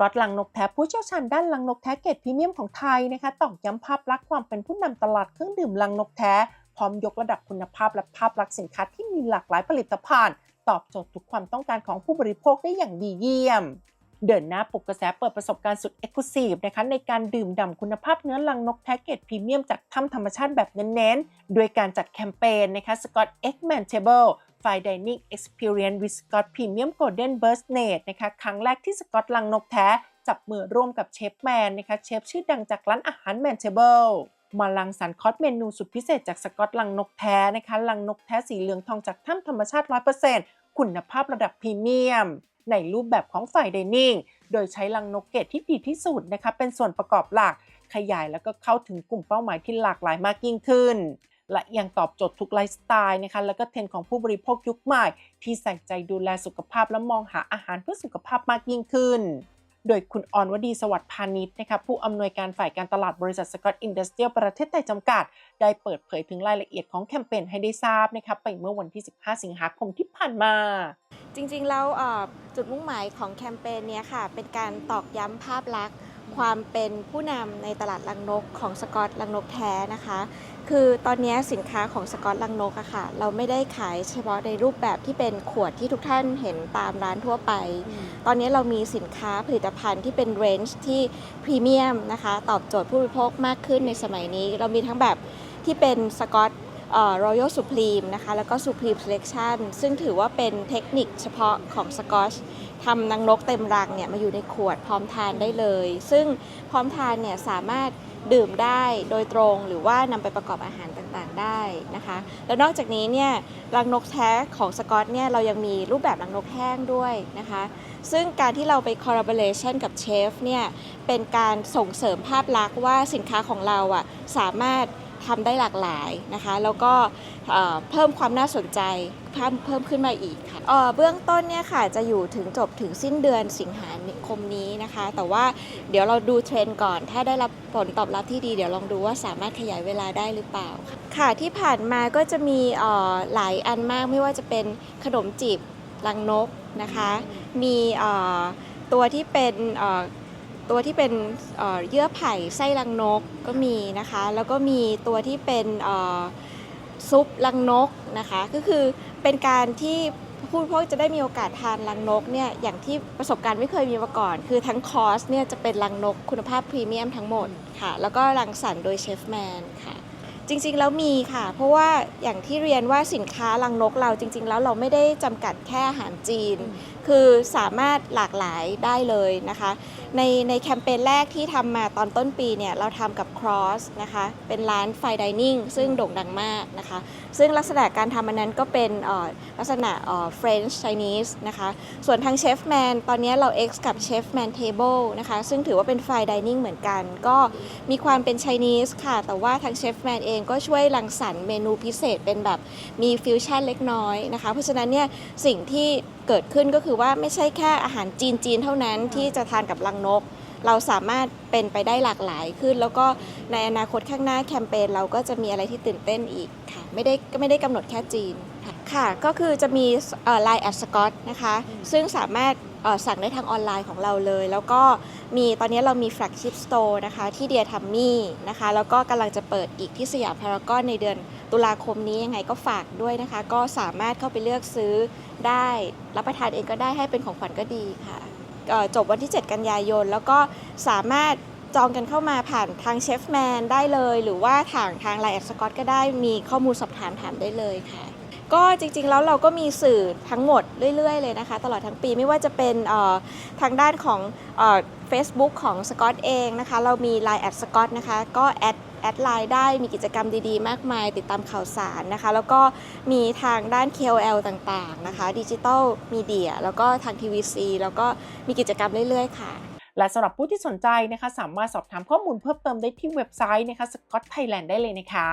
กอตลังนกแท้ผู้เชี่ยวชาญด้านลังนกแท้เกรดพรีเมียมของไทยนะคะตอกย้ำภาพลักษณ์ความเป็นผู้นำตลาดเครื่องดื่มลังนกแท้ พร้อมยกระดับคุณภาพและภาพลักษณ์สินค้าที่มีหลากหลายผลิตภัณฑ์ ตอบโจทย์ทุกความต้องการของผู้บริโภคได้อย่างดีเยี่ยม เดินหน้าปลุกกระแสเปิดประสบการณ์สุดเอกซ์คลูซีฟนะคะในการดื่มด่ำคุณภาพเนื้อลังนกแท้เกรดพรีเมียมจากถ้ำธรรมชาติแบบเน้นๆ โดยการจัดแคมเปญนะคะ Scott X Man Table Fine Dining Experience with Scott Premium Golden Burst Net นะคะครั้งแรกที่สกอตลังนกแท้ จับมือร่วมกับเชฟแมนนะคะเชฟชื่อดังจากร้านอาหารแมนเทเบิลมาลังสรรคอร์สเมนูสุดพิเศษจากสกอตลังนกแท้นะคะลังนกแท้สีเหลืองทองจากถ้ำธรรมชาติ 100%คุณภาพระดับพรีเมียม ในรูปแบบของฝ่ายไดนิ่งโดยใช้ลังนกเกตที่ดีที่สุดนะคะเป็นส่วนประกอบหลักขยายแล้วก็เข้าถึงกลุ่มเป้าหมายที่หลากหลายมากยิ่งขึ้น และยังตอบโจทย์ทุกไลฟ์สไตล์นะคะแล้วก็เทรนด์ของผู้บริโภคยุคใหม่ ที่ใส่ใจดูแลสุขภาพและมองหาอาหารเพื่อสุขภาพมากยิ่งขึ้น โดยคุณออนวดีสวัสดิ์พาณิชย์นะคะผู้อำนวยการฝ่ายการตลาดบริษัทสกอตอินดัสเทรียลประเทศไทยจำกัด ได้เปิดเผยถึงรายละเอียดของแคมเปญให้ได้ทราบนะคะไปเมื่อวันที่ 15 สิงหาคมที่ผ่านมาจริงๆ แล้วเอ่อจุดมุ่งหมายของแคมเปญเนี้ยค่ะ เป็นการตอกย้ำภาพลักษณ์ ความเป็นผู้นำในตลาดลังนกของสกอตลังนกแท้นะคะ คือตอนนี้สินค้าของสกอตลังนกอะค่ะ เราไม่ได้ขายเฉพาะในรูปแบบที่เป็นขวดที่ทุกท่านเห็นตามร้านทั่วไป ตอนนี้เรามีสินค้าผลิตภัณฑ์ที่เป็นเรนจ์ที่พรีเมียมนะคะ ตอบโจทย์ผู้บริโภคมากขึ้นในสมัยนี้ เรามีทั้งแบบที่เป็นสกอตรอยัลสุพรีมนะคะ แล้วก็สุพรีมเซเลคชั่นซึ่งถือว่าเป็นเทคนิคเฉพาะของสกอช ทำนางนกเต็มรังเนี่ยมาอยู่ในขวดพร้อมทานได้เลย ซึ่งพร้อมทานเนี่ยสามารถดื่มได้โดยตรงหรือว่านำไปประกอบอาหารต่างๆได้นะคะ แล้วนอกจากนี้เนี่ยรังนกแท้ของสกอตเนี่ยเรายังมีรูปแบบรังนกแห้งด้วยนะคะ ซึ่งการที่เราไป collaboration กับเชฟเนี่ยเป็นการส่งเสริมภาพลักษณ์ว่าสินค้าของเราอะสามารถ ทำได้หลากหลายนะคะ แล้วก็เพิ่มความน่าสนใจเพิ่มเพิ่มขึ้นมาอีกค่ะเอ่อเบื้องต้นเนี่ยค่ะจะอยู่ถึงจบถึงสิ้นเดือนสิงหาคมนี้นะคะ แต่ว่าเดี๋ยวเราดูเทรนด์ก่อน ถ้าได้รับผลตอบรับที่ดี เดี๋ยวลองดูว่าสามารถขยายเวลาได้หรือเปล่า ค่ะที่ผ่านมาก็จะมีหลายอันมากไม่ว่าจะเป็นขนมจีบลังนกนะคะ มีตัวที่เป็น ตัวที่เป็นเยื่อไผ่ไส้ลังนกก็มีนะคะ แล้วก็มีตัวที่เป็นซุปลังนกนะคะ ก็คือเป็นการที่ผู้บริโภคจะได้มีโอกาสทานลังนกเนี่ยอย่างที่ประสบการณ์ไม่เคยมีมาก่อน คือทั้งคอร์สเนี่ยจะเป็นลังนกคุณภาพพรีเมียมทั้งหมดค่ะ แล้วก็รังสรรค์โดยเชฟแมนค่ะ จริงๆแล้วมีค่ะ เพราะว่าอย่างที่เรียนว่าสินค้าลังนกเราจริง ๆ แล้วเราไม่ได้จำกัดแค่อาหารจีน คือสามารถหลากหลายได้เลยนะคะ ในในแคมเปญแรกที่ทำมาตอนต้นปีเนี่ยเราทำกับ Cross นะคะเป็นร้านไฟดิเนิ่งซึ่งโด่งดังมากนะคะซึ่งลักษณะการทำอันนั้นก็เป็นลักษณะเอ่อ French Chinese นะคะส่วนทางเชฟแมนตอนนี้เรา X กับเชฟแมนเทเบิลนะคะซึ่งถือว่าเป็นไฟดิเนิ่งเหมือนกัน ก็มีความเป็น Chinese ค่ะ แต่ว่าทางเชฟแมนเองก็ช่วยรังสรรค์เมนูพิเศษเป็นแบบมีฟิวชั่นเล็กน้อยนะคะเพราะฉะนั้นเนี่ยสิ่งที่ เกิดขึ้นก็คือว่าไม่ใช่แค่อาหารจีนๆเท่านั้นที่จะทานกับลังนก เราสามารถเป็นไปได้หลากหลายขึ้น แล้วก็ในอนาคตข้างหน้าแคมเปญเราก็จะมีอะไรที่ตื่นเต้นอีกค่ะไม่ได้ก็ไม่ได้กำหนดแค่จีน ค่ะ ก็คือจะมีไลน์แอดสกอตนะคะ ซึ่งสามารถสั่งได้ทางออนไลน์ของเราเลย แล้วก็มีตอนนี้เรามีแฟลกชิพสโตร์นะคะ ที่เดียทัมมี่นะคะ แล้วก็กำลังจะเปิดอีกที่สยามพารากอนในเดือนตุลาคมนี้ยังไงก็ฝากด้วยนะคะ ก็สามารถเข้าไปเลือกซื้อได้รับประทานเองก็ได้ให้เป็นของขวัญก็ดีค่ะจบวันที่ 7 กันยายน แล้วก็สามารถจองกันเข้ามาผ่านทางเชฟแมนได้เลย หรือว่าทางทางไลน์แอดสกอตก็ได้มีข้อมูลสอบถามถามได้เลยค่ะ ก็จริงๆแล้วเราก็มีสื่อทั้งหมดเรื่อยๆเลยนะคะ ตลอดทั้งปีไม่ว่าจะเป็นทางด้านของเฟซบุ๊กของสกอตเองนะคะ เรามี Line แอดสกอตนะคะ ก็แอดแอดไลน์ได้มีกิจกรรมดีๆ มากมาย ติดตามข่าวสารนะคะ แล้วก็มีทางด้าน KOL ต่างๆนะคะดิจิ t a ลมีเดียแล้วก็ทาง TVC แล้วก็มีกิจกรรมเรื่อยๆ ค่ะ และสำหรับผู้ที่สนใจนะคะ สามารถสอบถามข้อมูลเพิ่มเติมได้ที่เว็บไซต์นะคะ Scott Thailand ได้เลยนะคะ